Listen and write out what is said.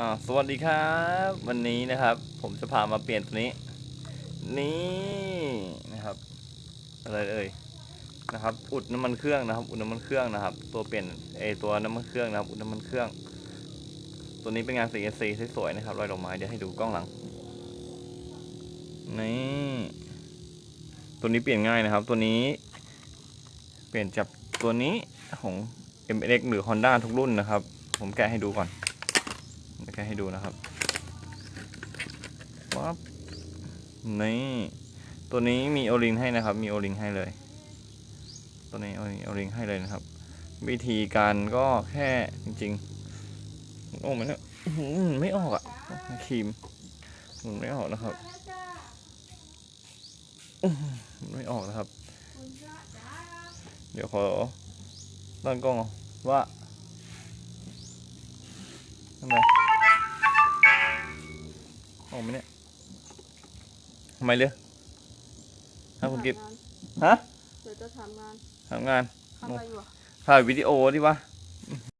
อ่าสวัสดีครับ วันนี้นะครับ ผมจะพามาเปลี่ยนตัวนี้ นี่นะครับ อะไรเอ่ยนะครับ อุดน้ำมันเครื่องนะครับ อุดน้ำมันเครื่องนะครับ ตัวเปลี่ยนไอตัวน้ำมันเครื่องนะครับ อุดน้ำมันเครื่อง ตัวนี้เป็นงาน CNC สวยๆนะครับรอยดอกไม้เดี๋ยวให้ดูกล้องหลังนี่ตัวนี้เปลี่ยนง่ายนะครับ ตัวนี้เปลี่ยนจากตัวนี้ของ MX หรือ Honda ทุกรุ่นนะครับ ผมแกะให้ดูก่อน แกะให้ดูนะครับปั๊บนี่ตัวนี้มีโอลิงให้นะครับ มีโอลิงให้เลย ตัวนี้โอลิงโอลิงให้เลยนะครับ วิธีการก็แค่จริงๆโอ้มันเนี่ยไม่ออกอะครีมมันไม่ออกนะครับไม่ออกนะครับ เดี๋ยวขอตั้งกล้องว่า ทำไมออกไหมเนี่ยทำไมเลยฮะคุณกิฟต์ฮะเดี๋ยวจะทำงานทำงานทำอะไรอยู่อะถ่ายวิดีโอดิวะ